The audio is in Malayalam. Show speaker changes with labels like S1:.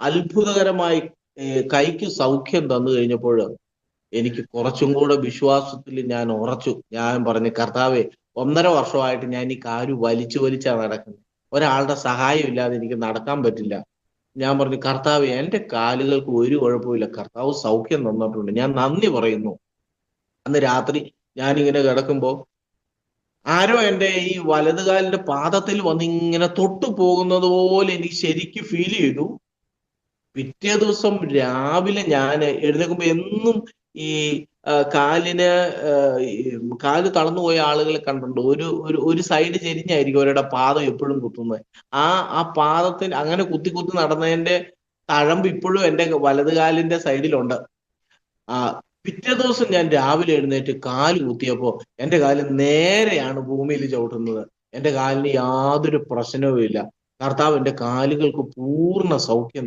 S1: അത്ഭുതകരമായി കൈക്ക് സൗഖ്യം തന്നു കഴിഞ്ഞപ്പോൾ എനിക്ക് കുറച്ചും കൂടെ വിശ്വാസത്തിൽ ഞാൻ ഉറച്ചു. ഞാൻ പറഞ്ഞു കർത്താവെ ഒന്നര വർഷമായിട്ട് ഞാൻ ഈ കാര് വലിച്ചു വലിച്ചാണ് നടക്കുന്നത്. ഒരാളുടെ സഹായം ഇല്ലാതെ എനിക്ക് നടക്കാൻ പറ്റില്ല. ഞാൻ പറഞ്ഞു കർത്താവ് എന്റെ കാലുകൾക്ക് ഒരു കുഴപ്പമില്ല കർത്താവ് സൗഖ്യം തന്നിട്ടുണ്ട്. ഞാൻ നന്ദി പറയുന്നു. അന്ന് രാത്രി ഞാനിങ്ങനെ കിടക്കുമ്പോൾ ആരോ എന്റെ ഈ വലതുകാലിന്റെ പാദത്തിൽ വന്ന് ഇങ്ങനെ തൊട്ടു പോകുന്നത് പോലെ എനിക്ക് ശരിക്കും ഫീൽ ചെയ്തു. പിറ്റേ ദിവസം രാവിലെ ഞാൻ എഴുന്നേൽക്കുമ്പോ എന്നും ഈ കാലിന് കാൽ തളർന്നു പോയ ആളുകളെ കണ്ടിട്ടുണ്ട്. ഒരു ഒരു ഒരു സൈഡ് ചെരിഞ്ഞായിരിക്കും അവരുടെ പാദം എപ്പോഴും കുത്തുന്നത്. ആ ആ പാദത്തിന് അങ്ങനെ കുത്തി കുത്തി നടന്നതിന്റെ തഴമ്പ് ഇപ്പോഴും എന്റെ വലതുകാലിന്റെ സൈഡിലുണ്ട് ആ പിറ്റേ ദിവസം ഞാൻ രാവിലെ എഴുന്നേറ്റ് കാൽ കുത്തിയപ്പോ എന്റെ കാൽ നേരെയാണ് ഭൂമിയിൽ ചവിട്ടുന്നത്. എന്റെ കാലിന് യാതൊരു പ്രശ്നവും ഇല്ല കർത്താവ് എന്റെ കാലുകൾക്ക് പൂർണ സൗഖ്യം